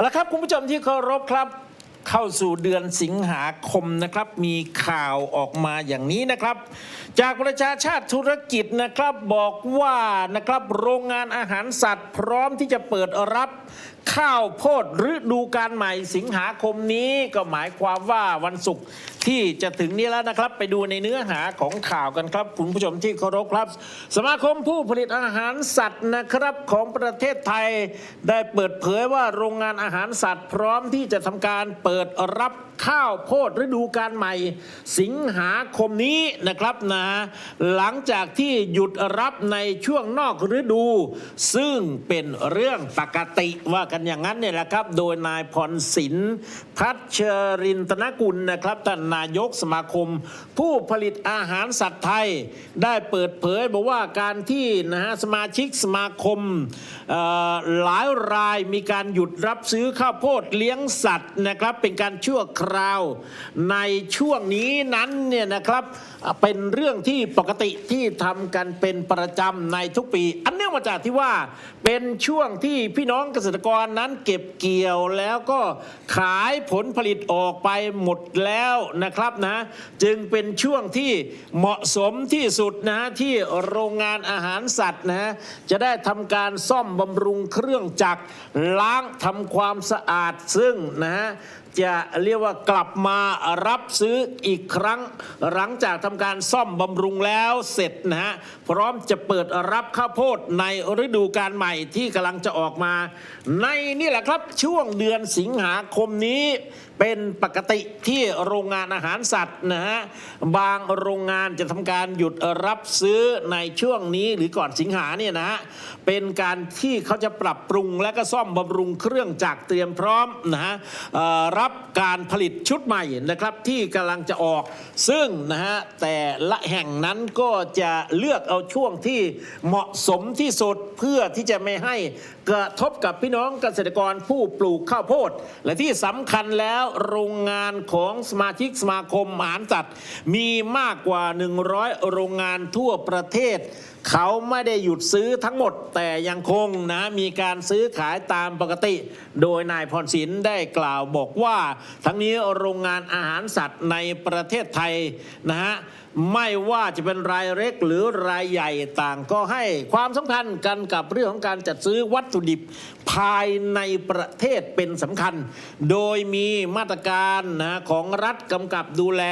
แล้วครับคุณผู้ชมที่เคารพครับ เข้าสู่เดือนสิงหาคมนะครับ มีข่าวออกมาอย่างนี้นะครับ จากประชาชาติธุรกิจนะครับบอกว่านะครับโรงงานอาหารสัตว์ พร้อมที่จะเปิดรับข้าวโพดฤดูการใหม่สิงหาคมนี้ก็หมายความว่าวันศุกร์ที่จะถึงนี้แล้วนะครับ ไปดูในเนื้อหาของข่าวกันครับคุณผู้ชมที่เคารพครับ สมาคมผู้ผลิตอาหารสัตว์นะครับของประเทศไทย ได้เปิดเผยว่าโรงงานอาหารสัตว์ พร้อมที่จะทำการเปิดรับข้าวโพดฤดูการใหม่ สิงหาคมนี้นะครับนะหลังจากที่หยุดรับในช่วงนอกฤดู ซึ่งเป็นเรื่องปกติว่ากันอย่างนั้นเนี่ยแหละครับ โดยนายพรศินพัชรินตนกุลนะครับท่านนายกสมาคม ผู้ผลิตอาหารสัตว์ไทย ได้เปิดเผยบอกว่าการที่นะฮะสมาชิกสมาคมหลายรายมีการหยุดรับซื้อข้าวโพดเลี้ยงสัตว์นะครับ เป็นการชั่วคราวในช่วงนี้นั้นเนี่ยนะครับเป็นเรื่องื่องที่ปกติที่ทำกันเป็นประจำในทุกปี อันเนื่องมาจากที่ว่าเป็นช่วงที่พี่น้องเกษตรกรนั้นเก็บเกี่ยวแล้วก็ขายผลผลิตออกไปหมดแล้วนะครับนะ จึงเป็นช่วงที่เหมาะสมที่สุดนะที่โรงงานอาหารสัตว์นะจะได้ทำการซ่อมบำรุงเครื่องจักรล้างทำความสะอาดซึ่งนะฮะจะเรียกว่ากลับมารับซื้ออีกครั้ง หลังจากทำการซ่อมบำรุงแล้วเสร็จนะฮะพร้อมจะเปิดรับข้าวโพดในฤดูการใหม่ที่กำลังจะออกมา ในนี่แหละครับช่วงเดือนสิงหาคมนี้เป็นปกติที่โรงงานอาหารสัตว์นะฮะบางโรงงานจะทำการหยุดรับซื้อในช่วงนี้หรือก่อนสิงหาเนี่ยนะฮะเป็นการที่เขาจะปรับปรุงและก็ซ่อมบำรุงเครื่องจักรเตรียมพร้อมนะฮะรับการผลิตชุดใหม่นะครับที่กำลังจะออก ซึ่งนะฮะแต่ละแห่งนั้นก็จะเลือกเอาช่วงที่เหมาะสมที่สุดเพื่อที่จะไม่ให้กระทบกับพี่น้องเกษตรกรผู้ปลูกข้าวโพด และที่สำคัญแล้วโรงงานของสมาชิกสมาคมอาหารสัตว์ มีมากกว่า 100 โรงงานทั่วประเทศ เขาไม่ได้หยุดซื้อทั้งหมด แต่ยังคงนะมีการซื้อขายตามปกติ โดยนายพรศินได้กล่าวบอกว่าว่าทั้งนี้โรงงานอาหารสัตว์ในประเทศไทยนะฮะไม่ว่าจะเป็นรายเล็กหรือรายใหญ่ต่างก็ให้ความสำคัญกันกับเรื่องของการจัดซื้อวัตถุดิบภายในประเทศเป็นสำคัญ โดยมีมาตรการนะของรัฐกำกับดูแล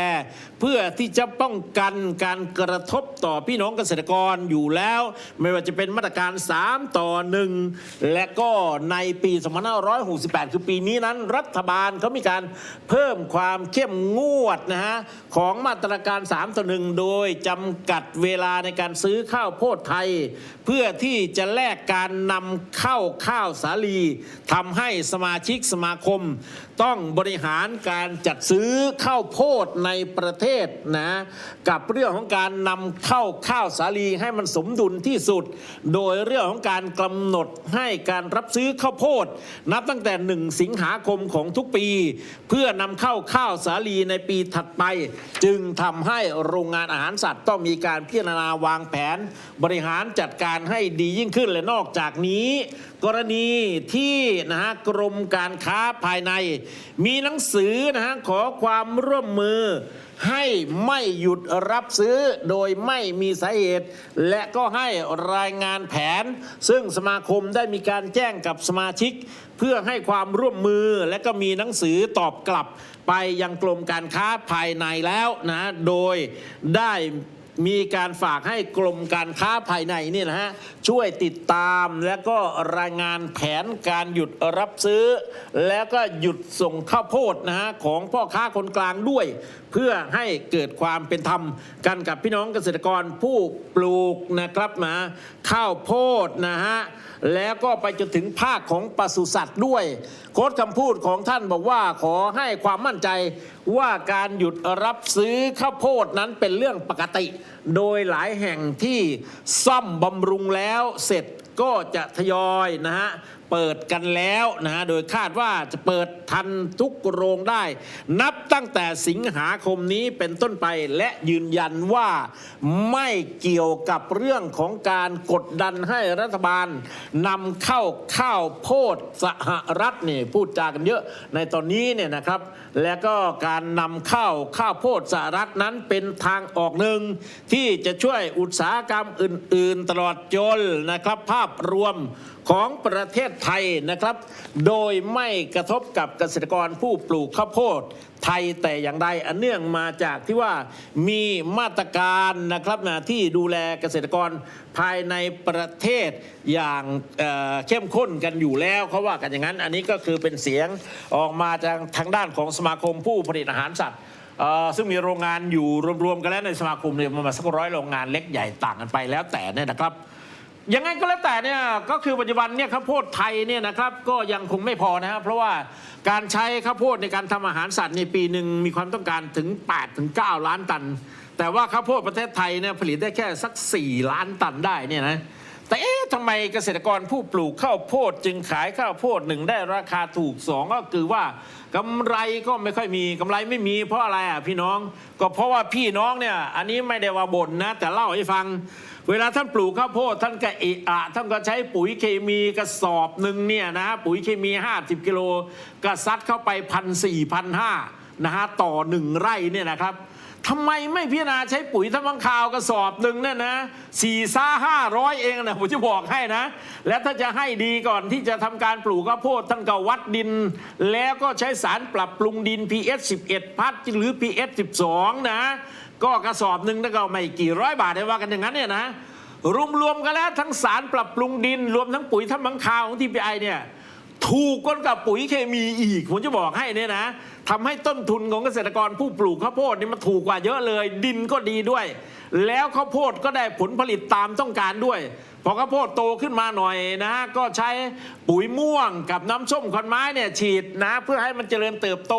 เพื่อที่จะป้องกันการกระทบต่อพี่น้องเกษตรกรอยู่แล้ว ไม่ว่าจะเป็นมาตรการ 3 ต่อ 1 และก็ในปี 2568 คือปีนี้นั้นรัฐบาลเขามีการเพิ่มความเข้มงวดนะฮะของมาตรการ 3 ต่อ 1โดยจำกัดเวลาในการซื้อข้าวโพดไทย เพื่อที่จะแลกการนำเข้าข้าวสาลีทำให้สมาชิกสมาคม ต้องบริหารการจัดซื้อข้าวโพดในประเทศนะกับเรื่องของการนำเข้าข้าวสาลีให้มันสมดุลที่สุด โดยเรื่องของการกำหนดให้การรับซื้อข้าวโพด นับตั้งแต่ 1 สิงหาคมของทุกปี เพื่อนำเข้าข้าวสาลีในปีถัดไป จึงทำให้โรงงานอาหารสัตว์ต้องมีการพิจารณาวางแผน บริหารจัดการให้ดียิ่งขึ้นและนอกจากนี้กรณีที่นะฮะกรมการค้าภายใน มีหนังสือนะฮะขอความร่วมมือ ให้ไม่หยุดรับซื้อโดยไม่มีสาเหตุ และก็ให้รายงานแผน ซึ่งสมาคมได้มีการแจ้งกับสมาชิก เพื่อให้ความร่วมมือและก็มีหนังสือตอบกลับ ไปยังกรมการค้าภายในแล้วนะโดยได้ มีการฝากให้กรมการค้าภายในนี่นะฮะช่วยติดตามและก็รายงานแผนการหยุดรับซื้อ แล้วก็หยุดส่งข้าวโพดนะฮะของพ่อค้าคนกลางด้วย พื่อให้เกิดความเป็นธรรมกันกับพี่น้องเกษตรกรผู้ปลูกนะครับนะข้าวโพดนะฮะแล้วก็ไปจนถึงภาคของปศุสัตว์ด้วย โค้ดคำพูดของท่านบอกว่าขอให้ความมั่นใจว่าการหยุดรับซื้อข้าวโพดนั้นเป็นเรื่องปกติ โดยหลายแห่งที่ซ่อมบำรุงแล้วเสร็จก็จะทยอยนะฮะ เปิดกันแล้วนะฮะโดยคาดว่าจะเปิดทันทุกโรงได้ นับตั้งแต่สิงหาคมนี้เป็นต้นไปและยืนยันว่าไม่เกี่ยวกับเรื่องของการกดดันให้รัฐบาลนำเข้าข้าวโพดสหรัฐนี่พูดจากันเยอะในตอนนี้เนี่ยนะครับ แล้วก็การนำเข้าข้าวโพดสหรัฐนั้นเป็นทางออกหนึ่งที่จะช่วยอุตสาหกรรมอื่น ๆ ตลอดจนนะครับ ภาพรวมของประเทศไทยนะครับ โดยไม่กระทบกับเกษตรกรผู้ปลูกข้าวโพดไทยแต่อย่างใดอันเนื่องมาจากที่ว่ามีมาตรการนะครับนะที่ดูแลเกษตรกรภายในประเทศอย่างเเข้มข้นกันอยู่แล้วเขาว่ากันอย่างนั้น อันนี้ก็คือเป็นเสียงออกมาจากทางด้านของสมาคมผู้ผลิตอาหารสัตว์ซึ่งมีโรงงานอยู่รวมๆกันแล้วในสมาคมเนี่ยประมาณสักร้อยโรงงานเล็กใหญ่ต่างกันไปแล้วแต่เนี่ยนะครับ ยังไงก็แล้วแต่เนี่ยก็คือปัจจุบันเนี่ยข้าวโพดไทยเนี่ยนะครับก็ยังคงไม่พอนะครับเพราะว่าการใช้ข้าวโพดในการทำอาหารสัตว์ในปีหนึ่งมีความต้องการถึง8ถึง9ล้านตัน แต่ว่าข้าวโพดประเทศไทยเนี่ยผลิตได้แค่สัก 4 ล้านตันได้เนี่ยนะ แต่เอ๊ะทำไมเกษตรกรผู้ปลูกข้าวโพดจึงขายข้าวโพดหนึ่งได้ราคาถูกสองก็คือว่ากำไรก็ไม่ค่อยมีกำไรไม่มีเพราะอะไรอะพี่น้อง ก็เพราะว่าพี่น้องเนี่ยอันนี้ไม่ได้ว่าบ่นนะ แต่เล่าให้ฟัง เวลาท่านปลูกข้าวโพดท่านก็เอะอะท่านก็ใช้ปุ๋ยเคมีกระสอบหนึ่งเนี่ยนะปุ๋ยเคมี 50 กิโลก็ซัดเข้าไปพันสี่พันห้านะฮะต่อหนึ่งไร่เนี่ยนะครับ ทำไมไม่พิจารณาใช้ปุ๋ยทำมังคาวกระสอบหนึ่งเนี่ยนะสี่ซ่าห้าร้อยเองนะผมจะบอกให้นะ และถ้าจะให้ดีก่อนที่จะทำการปลูกข้าวโพดท่านก็วัดดิน แล้วก็ใช้สารปรับปรุงดิน PS 11 พัดหรือ PS 12 นะ ก็กระสอบหนึ่งนั่นก็ไม่กี่ร้อยบาทได้ว่ากันอย่างนั้นเนี่ยนะรวมๆกันแล้วทั้งสารปรับปรุงดิน รวมทั้งปุ๋ยทำมังคาวของ TPI เนี่ย ถูกกว่ากับปุ๋ยเคมีอีก ผมจะบอกให้เนี่ยนะทำให้ต้นทุนของเกษตรกรผู้ปลูกข้าวโพดนี่มันถูกกว่าเยอะเลย ดินก็ดีด้วย แล้วข้าวโพดก็ได้ผลผลิตตามต้องการด้วย พอข้าวโพดโตขึ้นมาหน่อยนะ ก็ใช้ปุ๋ยม่วงกับน้ำส้มควันไม้เนี่ยฉีดนะ เพื่อให้มันเจริญเติบโต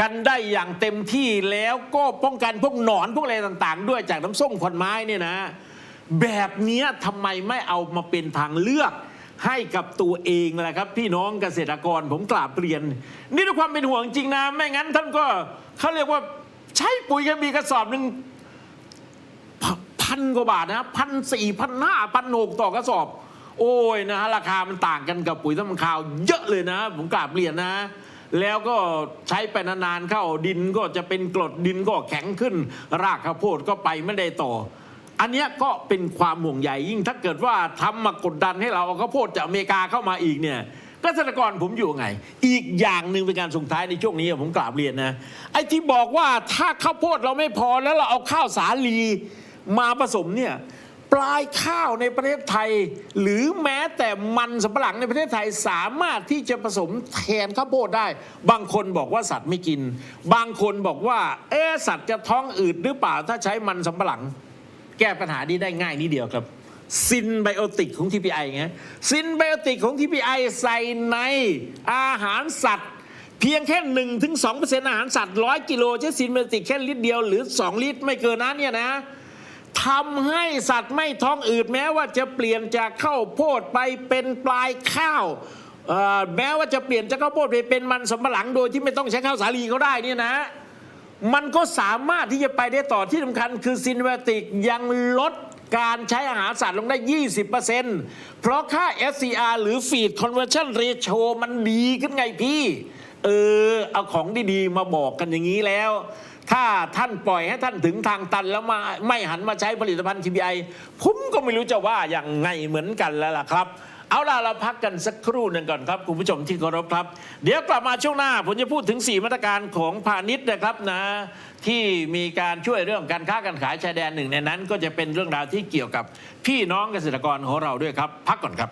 กันได้อย่างเต็มที่แล้วก็ป้องกันพวกหนอนพวกอะไรต่างๆ ด้วยจากน้ำส้มควันไม้เนี่ยนะ แบบนี้ทำไมไม่เอามาเป็นทางเลือก ให้กับตัวเองแหละครับ พี่น้องเกษตรกรผมกราบเรียน นี่ด้วยความเป็นห่วงจริงนะ ไม่งั้นท่านก็เขาเรียกว่าใช้ปุ๋ยเคมีกระสอบหนึ่งพันกว่าบาทนะพันสี่พันห้าพันหกต่อกระสอบ โอ้ยนะฮะราคามันต่างกันกับปุ๋ยทำข้าว เยอะเลยนะ ผมกราบเรียนนะ แล้วก็ใช้ไปนานๆเข้าดินก็จะเป็นกรดดินก็แข็งขึ้น รากข้าวโพดก็ไปไม่ได้ต่อ อันนี้ก็เป็นความห่วงใยยิ่งถ้าเกิดว่าทำมากดดันให้เราเอาข้าวโพดจากอเมริกาเข้ามาอีกเนี่ยเกษตรกรผมอยู่ไง อีกอย่างหนึ่งเป็นการส่งท้ายในช่วงนี้ผมกราบเรียนนะไอ้ที่บอกว่าถ้าข้าวโพดเราไม่พอแล้วเราเอาข้าวสาลีมาผสมเนี่ยปลายข้าวในประเทศไทย หรือแม้แต่มันสำปะหลังในประเทศไทยสามารถที่จะผสมแทนข้าวโพดได้ บางคนบอกว่าสัตว์ไม่กิน บางคนบอกว่าเอ๊ะสัตว์จะท้องอืดหรือเปล่าถ้าใช้มันสำปะหลัง แก้ปัญหานี้ได้ง่ายนิดเดียวครับซินไบโอติกของ TPI ไงซินไบโอติกของ TPI ใส่ในอาหารสัตว์ เพียงแค่1ถึง2อาหารสัตว์ 100 กิโลใช้ซินไบโอติกแค่ลิตรเดียวหรือ 2 ลิตรไม่เกินนั้นเนี่ยนะทำให้สัตว์ไม่ท้องอืดแม้ว่าจะเปลี่ยนจากข้าวโพดไปเป็นปลายข้าวแม้ว่าจะเปลี่ยนจากข้าวโพดไปเป็นมันสำปะหลังโดยที่ไม่ต้องใช้ข้าวสาลีเขาได้เนี่ยนะ มันก็สามารถที่จะไปได้ต่อที่สำคัญคือซินเวติกยังลดการใช้อาหารสัตว์ลงได้ 20%เพราะค่า SCR หรือ Feed Conversion Ratio มันดีขึ้นไงพี่ เออ เอาของดีๆ มาบอกกันอย่างนี้แล้ว ถ้าท่านปล่อยให้ท่านถึงทางตันแล้วมาไม่หันมาใช้ผลิตภัณฑ์ TPI ผมก็ไม่รู้จะว่าอย่างไงเหมือนกันแล้วล่ะครับ เอาล่ะ เราพักกันสักครู่หนึ่งก่อนครับ คุณผู้ชมที่เคารพครับ เดี๋ยวกลับมาช่วงหน้า ผมจะพูดถึง 4 มาตรการของพาณิชย์นะครับนะ ที่มีการช่วยเรื่องการค้าการขายชายแดนหนึ่งในนั้น ก็จะเป็นเรื่องราวที่เกี่ยวกับพี่น้องเกษตรกรของเราด้วยครับ พักก่อนครับ